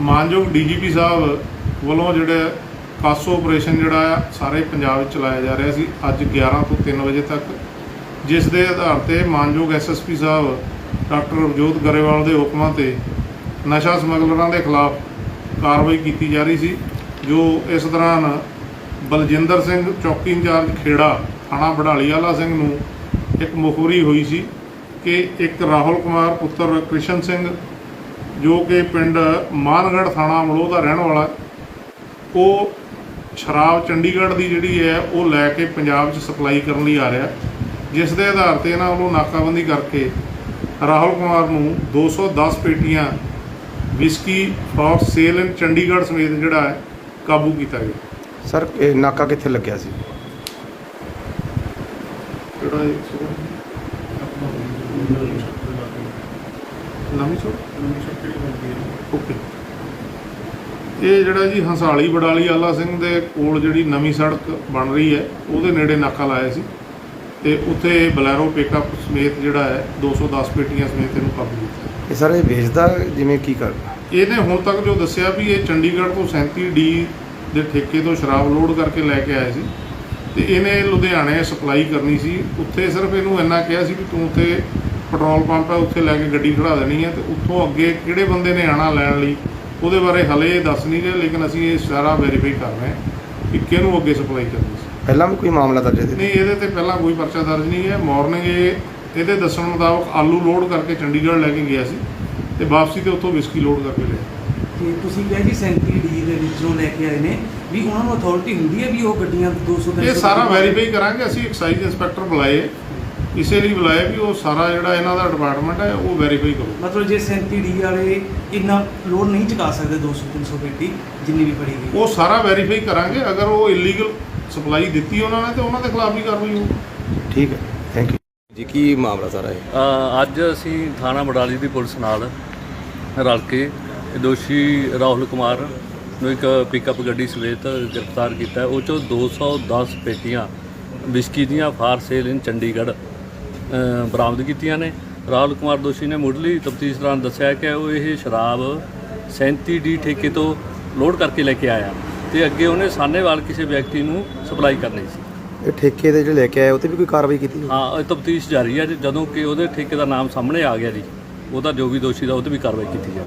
ਮਾਨਯੋਗ ਡੀਜੀਪੀ ਸਾਹਿਬ ਵੱਲੋਂ ਜਿਹੜੇ ਕਾਸੋ ਆਪਰੇਸ਼ਨ ਜਿਹੜਾ ਆ, ਸਾਰੇ ਪੰਜਾਬ ਵਿੱਚ ਚਲਾਇਆ ਜਾ ਰਿਹਾ ਸੀ, ਅੱਜ 11 ਤੋਂ 3 ਵਜੇ ਤੱਕ। ਜਿਸ ਦੇ ਆਧਾਰ ਤੇ ਮਾਨਯੋਗ ਐਸਐਸਪੀ ਸਾਹਿਬ, ਡਾਕਟਰ ਰਵਜੋਤ ਗਰੇਵਾਲ ਦੇ ਹੁਕਮਾਂ ਤੇ ਨਸ਼ਾ ਸਮਗਲਰਾਂ ਦੇ ਖਿਲਾਫ ਕਾਰਵਾਈ ਕੀਤੀ ਜਾ ਰਹੀ ਸੀ, ਜੋ ਇਸ ਦੌਰਾਨ ਬਲਜਿੰਦਰ ਸਿੰਘ ਚੌਕੀ ਇੰਚਾਰਜ ਖੇੜਾ, ਥਾਣਾ ਬੜਾਲੀ ਵਾਲਾ ਸਿੰਘ ਨੂੰ ਇੱਕ ਮੁਖਬਰੀ ਹੋਈ ਸੀ ਕਿ ਇੱਕ ਰਾਹੁਲ ਕੁਮਾਰ ਪੁੱਤਰ ਕ੍ਰਿਸ਼ਨ ਸਿੰਘ ਜੋ ਕਿ ਪਿੰਡ ਮਾਨਗੜ੍ਹ ਥਾਣਾ ਮਲੋਹ ਦਾ ਰਹਿਣ ਵਾਲਾ ਉਹ ਸ਼ਰਾਬ ਚੰਡੀਗੜ੍ਹ ਦੀ ਜਿਹੜੀ ਹੈ ਉਹ ਲੈ ਕੇ ਪੰਜਾਬ 'ਚ ਸਪਲਾਈ ਕਰਨ ਲਈ ਆ ਰਿਹਾ ਜਿਸ ਦੇ ਆਧਾਰ ਤੇ ਇਹਨਾਂ ਵੱਲੋਂ ਨਾਕਾਬੰਦੀ ਕਰਕੇ ਰਾਹੁਲ ਕੁਮਾਰ ਨੂੰ 210 ਪੇਟੀਆਂ whisky for sale in Chandigarh ਸਮੇਤ ਜਿਹੜਾ ਹੈ ਕਾਬੂ ਕੀਤਾ ਗਿਆ। ਸਰ ਇਹ ਨਾਕਾ ਕਿੱਥੇ ਲੱਗਿਆ ਸੀ? ਕਿਹੜਾ ਇਹ ਸੀਗਾ? ਨਵੀਂ ਸੜਕ ਓਕੇ। ਇਹ ਜਿਹੜਾ ਜੀ ਹੰਸਾਲੀ ਬਡਾਲੀ ਆਲਾ ਸਿੰਘ ਦੇ ਕੋਲ ਜਿਹੜੀ ਨਵੀਂ ਸੜਕ ਬਣ ਰਹੀ ਹੈ ਉਹਦੇ ਨੇੜੇ ਨਾਕਾ ਲਾਇਆ ਸੀ ਤੇ ਉੱਥੇ ਬਲੈਰੋ ਪਿਕਅਪ ਸਮੇਤ ਜਿਹੜਾ ਹੈ 210 ਪੇਟੀਆਂ ਸਮੇਤ ਇਹਨੂੰ ਕਾਬੂ ਕੀਤਾ। ਇਹ ਸਰ ਇਹ ਵੇਚਦਾ ਜਿਵੇਂ ਕੀ ਕਰ ਇਹਨੇ ਹੁਣ ਤੱਕ ਜੋ ਦੱਸਿਆ ਵੀ ਇਹ ਚੰਡੀਗੜ੍ਹ ਤੋਂ 37 ਡੀ ਦੇ ਠੇਕੇ ਤੋਂ ਸ਼ਰਾਬ ਲੋਡ ਕਰਕੇ ਲੈ ਕੇ ਆਇਆ ਸੀ ਤੇ ਇਹਨੇ ਲੁਧਿਆਣੇ ਸਪਲਾਈ ਕਰਨੀ ਸੀ। ਉੱਥੇ ਸਿਰਫ ਇਹਨੂੰ ਇੰਨਾ ਕਿਹਾ ਸੀ ਵੀ ਤੂੰ ਉੱਥੇ ਪੈਟਰੋਲ ਪੰਪ ਹੈ ਉੱਥੇ ਲੈ ਕੇ ਗੱਡੀ ਖੜਾ ਦੇਣੀ ਹੈ ਤੇ ਉੱਥੋਂ ਅੱਗੇ ਕਿਹੜੇ ਬੰਦੇ ਨੇ ਆਣਾ ਲੈਣ ਲਈ ਉਹਦੇ ਬਾਰੇ ਹਲੇ ਇਹ ਦੱਸ ਨਹੀਂ ਰਹੇ ਲੇਕਿਨ ਅਸੀਂ ਇਹ ਸਾਰਾ ਵੈਰੀਫਾਈ ਕਰ ਰਹੇ ਹਾਂ ਕਿ ਕਿਹਨੂੰ ਅੱਗੇ ਸਪਲਾਈ ਕਰਨੀ ਸੀ। ਪਹਿਲਾਂ ਵੀ ਕੋਈ ਮਾਮਲਾ ਦਰਜ ਹੈ? ਨਹੀਂ ਇਹਦੇ ਤੇ ਪਹਿਲਾਂ ਕੋਈ ਪਰਚਾ ਦਰਜ ਨਹੀਂ ਹੈ। ਮਾਰਨਿੰਗ ਇਹ ਇਹਦੇ ਦੱਸਣ ਮੁਤਾਬਕ ਆਲੂ ਲੋਡ ਕਰਕੇ ਚੰਡੀਗੜ੍ਹ ਲੈ ਕੇ ਗਿਆ ਸੀ ਤੇ ਵਾਪਸੀ ਤੇ ਉੱਥੋਂ ਵਿਸਕੀ ਲੋਡ ਕਰਕੇ ਲਿਆ। ਤੇ ਤੁਸੀਂ ਕਿਹਾ ਜੀ 37 ਡੀ ਦੇ ਵਿੱਚੋਂ ਲੈ ਕੇ ਆਏ ਨੇ। ਵੀ ਉਹਨਾਂ ਨੂੰ ਅਥਾਰਟੀ ਹੁੰਦੀ ਹੈ ਵੀ ਉਹ ਗੱਡੀਆਂ 200 ਇਹ ਸਾਰਾ ਵੈਰੀਫਾਈ ਕਰਾਂਗੇ ਅਸੀਂ ਐਕਸਾਈਜ਼ ਇੰਸਪੈਕਟਰ ਬੁਲਾਏ। ਇਸੇ ਲਈ ਬੁਲਾਏ ਵੀ ਉਹ ਸਾਰਾ ਜਿਹੜਾ ਇਹਨਾਂ ਦਾ ਡਿਪਾਰਟਮੈਂਟ ਹੈ ਉਹ ਵੈਰੀਫਾਈ ਕਰੋ। ਮਤਲਬ ਜੇ 37 ਡੀ ਵਾਲੇ ਇੰਨਾ ਲੋਡ ਨਹੀਂ ਚੁਕਾ ਸਕਦੇ 200 300 ਪੇਟੀ ਜਿੰਨੀ ਵੀ ਪੜੀ ਗਈ ਉਹ ਸਾਰਾ ਵੈਰੀਫਾਈ ਕਰਾਂਗੇ ਅਗਰ ਉਹ ਇਲੀਗਲ ਸਪਲਾਈ ਦਿੱਤੀ ਉਹਨਾਂ ਨੇ ਤੇ ਉਹਨਾਂ ਦੇ ਖਿਲਾਫ ਵੀ ਕਾਰਵਾਈ ਹੋਊ। ਠੀਕ ਹੈ ਥੈਂਕ ਯੂ ਜੀ ਕੀ ਮਾਮਲਾ ਸਾਰਾ ਇਹ? ਅ, ਅੱਜ ਅਸੀਂ ਥਾਣਾ ਬਡਾਲੀ ਦੀ ਪੁਲਿਸ ਨਾਲ ਰਲ ਕੇ ਦੋਸ਼ੀ ਰਾਹੁਲ ਕੁਮਾਰ ਨੂੰ ਇੱਕ ਪਿਕਅਪ ਗੱਡੀ ਸਮੇਤ ਗ੍ਰਿਫਤਾਰ ਕੀਤਾ। ਹੈ। ਉਹ ਚੋਂ 210 ਪੇਟੀਆਂ ਵਿਸਕੀ ਦੀਆਂ ਫਾਰ ਸੇਲ ਇਨ ਚੰਡੀਗੜ੍ਹ। ਬਰਾਮਦ ਕੀਤੀਆਂ ਨੇ ਰਾਹੁਲ ਕੁਮਾਰ ਦੋਸ਼ੀ ਨੇ ਮੁੱਢਲੀ ਤਫਤੀਸ਼ ਦੌਰਾਨ ਦੱਸਿਆ ਕਿ ਉਹ ਇਹ ਸ਼ਰਾਬ 37 ਡੀ ਠੇਕੇ ਤੋਂ ਲੋਡ ਕਰਕੇ ਲੈ ਕੇ ਆਇਆ ਤੇ ਅੱਗੇ ਉਹਨੇ ਸਾਹਨੇਵਾਲ ਕਿਸੇ ਵਿਅਕਤੀ ਨੂੰ ਸਪਲਾਈ ਕਰਨੀ ਸੀ ਇਹ ਠੇਕੇ ਦੇ ਜਿਹੜੇ ਲੈ ਕੇ ਆਏ ਉਹ ਤੇ ਵੀ ਕੋਈ ਕਾਰਵਾਈ ਕੀਤੀ? ਹਾਂ ਇਹ ਤਫਤੀਸ਼ ਜਾਰੀ ਹੈ। ਜਦੋਂ ਕਿ ਉਹਦੇ ਠੇਕੇ ਦਾ ਨਾਮ ਸਾਹਮਣੇ ਆ ਗਿਆ ਜੀ ਉਹਦਾ ਜੋ ਵੀ ਦੋਸ਼ੀ ਦਾ ਉਹ ਤੇ ਵੀ ਕਾਰਵਾਈ ਕੀਤੀ ਜਾਵੇ